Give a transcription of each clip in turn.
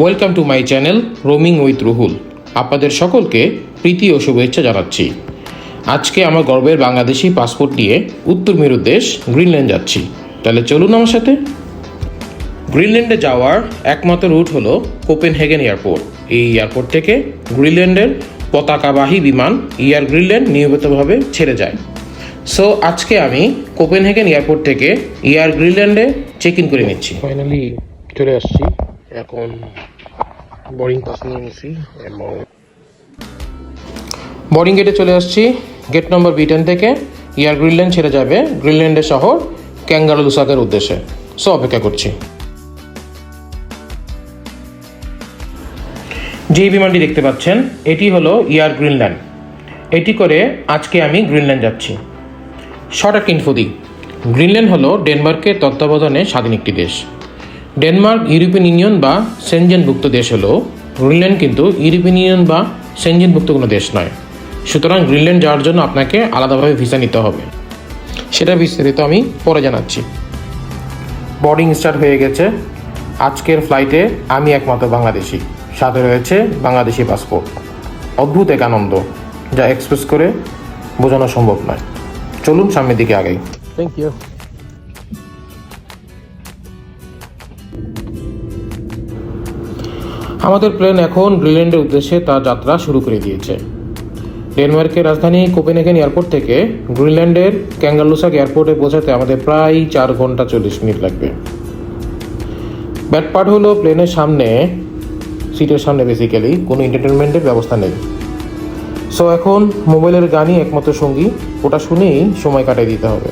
Welcome to my channel roaming with Ruhul আপনাদের সকলকে প্রীতি ও শুভেচ্ছা জানাচ্ছি। আজকে আমার গর্বের বাংলাদেশি পাসপোর্ট নিয়ে উত্তর মেরুর দেশ গ্রিনল্যান্ড যাচ্ছি। তাহলে চলুন আমার সাথে। গ্রিনল্যান্ডে যাওয়ার একমাত্র রুট হলো কোপেনহেগেন এয়ারপোর্ট এই এয়ারপোর্ট থেকে গ্রিনল্যান্ডের পতাকাবাহী বিমান ইয়ার গ্রিনল্যান্ড নিয়মিতভাবে ছেড়ে যায়। সো আজকে আমি কোপেনহেগেন এয়ারপোর্ট থেকে ইয়ার গ্রিনল্যান্ডে চেক ইন করে নিচ্ছি। ফাইনালি চলে আসছি। এখন বোর্ডিং পাস নিয়ে নিছি এবং বোর্ডিং গেটে চলে আসছি। গেট নম্বর বি টেন থেকে। ইয়ার গ্রিনল্যান্ড ছেড়ে যাবে। গ্রিনল্যান্ডের শহর ক্যাঙ্গারুসাকের উদ্দেশ্যে। সো অপেক্ষা করছি। যে বিমানটি দেখতে পাচ্ছেন, এটি হলো ইয়ার গ্রিনল্যান্ড এটি করে আজকে আমি গ্রিনল্যান্ড যাচ্ছি। শর্ট একটা ইনফো দিই। গ্রিনল্যান্ড হলো ডেনমার্কের তত্ত্বাবধানে স্বাধীন একটি দেশ। ডেনমার্ক, ইউরোপিয়ান ইউনিয়ন বা সেনজেনভুক্ত দেশ হলো গ্রিনল্যান্ড, কিন্তু ইউরোপিয়ান ইউনিয়ন বা সেনজেনভুক্ত কোনো দেশ নয়। সুতরাং গ্রিনল্যান্ড যাওয়ার জন্য আপনাকে আলাদাভাবে ভিসা নিতে হবে। সেটা বিস্তারিত আমি পরে জানাচ্ছি। বোর্ডিং স্টার্ট হয়ে গেছে। আজকের ফ্লাইটে আমি একমাত্র বাংলাদেশি। সাথে রয়েছে বাংলাদেশি পাসপোর্ট। অদ্ভুত এক আনন্দ, যা এক্সপ্রেস করে বোঝানো সম্ভব নয়। চলুন সামনের দিকে আগাই। থ্যাংক ইউ আমাদের প্লেন এখন গ্রিনল্যান্ডের উদ্দেশ্যে তার যাত্রা শুরু করে দিয়েছে। ডেনমার্কের রাজধানী কোপেনহেগেন এয়ারপোর্ট থেকে গ্রিনল্যান্ডের ক্যাঙ্গালুসাক এয়ারপোর্টে পৌঁছাতে আমাদের প্রায় চার ঘণ্টা চল্লিশ মিনিট লাগবে। ব্যাট পার্ট হলো প্লেনের সামনে, সিটের সামনে বেসিক্যালি কোনো এন্টারটেনমেন্টের ব্যবস্থা নেই। সো এখন মোবাইলের গানই একমাত্র সঙ্গী, ওটা শুনেই সময় কাটিয়ে দিতে হবে।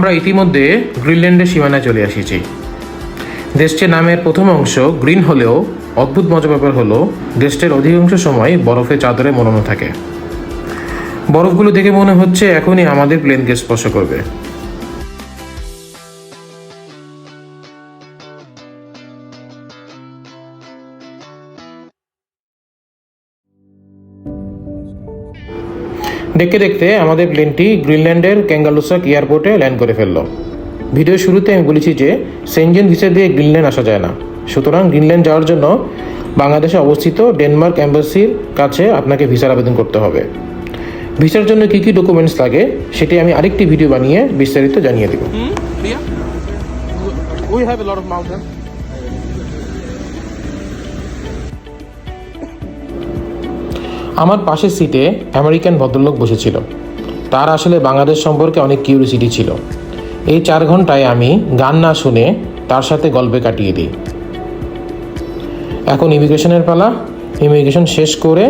আমরা ইতিমধ্যে গ্রিনল্যান্ডের সীমানায় চলে এসেছি। দেশটির নামের প্রথম অংশ গ্রিন হলেও অদ্ভুত মজা ব্যাপার হলো, দেশটির অধিকাংশ সময় বরফে চাদরে মোড়ানো থাকে। বরফগুলো দেখে মনে হচ্ছে এখনই আমাদের প্লেনকে স্পর্শ করবে। দেখতে দেখতে আমাদের প্লেনটি গ্রিনল্যান্ডের ক্যাঙ্গালুসাক এয়ারপোর্টে ল্যান্ড করে ফেলল। ভিডিও শুরুতে আমি বলেছি যে সেনজেন ভিসা দিয়ে গ্রিনল্যান্ড আসা যায় না। সুতরাং গ্রিনল্যান্ড যাওয়ার জন্য বাংলাদেশে অবস্থিত ডেনমার্ক অ্যাম্বাসির কাছে আপনাকে ভিসার আবেদন করতে হবে। ভিসার জন্য কী কী ডকুমেন্টস লাগে সেটি আমি আরেকটি ভিডিও বানিয়ে বিস্তারিত জানিয়ে দেব। আমার পাশের সিটে আমেরিকান ভদ্রলোক বসেছিল। তার আসলে বাংলাদেশ সম্পর্কে অনেক কিউরিসিটি ছিল। এই চার ঘন্টায় আমি গান না শুনে তার সাথে গল্পে কাটিয়ে দিই। এখন ইমিগ্রেশনের পালা। ইমিগ্রেশন শেষ করে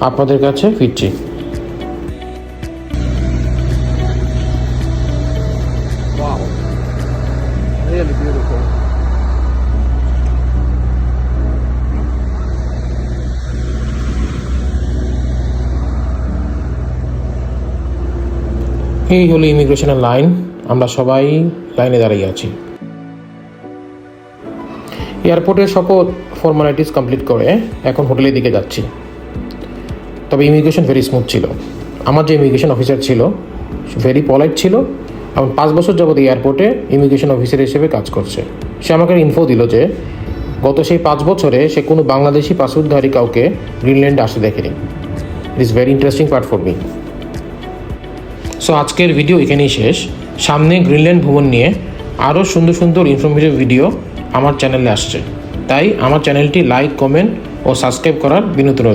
আপনাদের কাছে ফিরছি। এই হলো ইমিগ্রেশনের লাইন। আমরা সবাই লাইনে দাঁড়িয়ে আছি। এয়ারপোর্টের সকল ফর্মালিটিস কমপ্লিট করে এখন হোটেলের দিকে যাচ্ছি। তবে ইমিগ্রেশন ভেরি স্মুথ ছিল। আমার যে ইমিগ্রেশন অফিসার ছিল ভেরি পলাইট ছিল এবং পাঁচ বছর যাবত এয়ারপোর্টে ইমিগ্রেশন অফিসার হিসেবে কাজ করছে। সে আমাকে ইনফো দিল যে, গত সেই পাঁচ বছরে সে কোনো বাংলাদেশি পাসপোর্টধারী কাউকে গ্রিনল্যান্ডে আসতে দেখেনি। It is very interesting part for me so আজকের ভিডিও এখানেই শেষ। সামনে গ্রিনল্যান্ড ভ্রমণ নিয়ে আরও সুন্দর সুন্দর ইনফরমেটিভ ভিডিও আমার চ্যানেলে আসছে। তাই আমার চ্যানেলটি লাইক কমেন্ট ও সাবস্ক্রাইব করার বিনোদন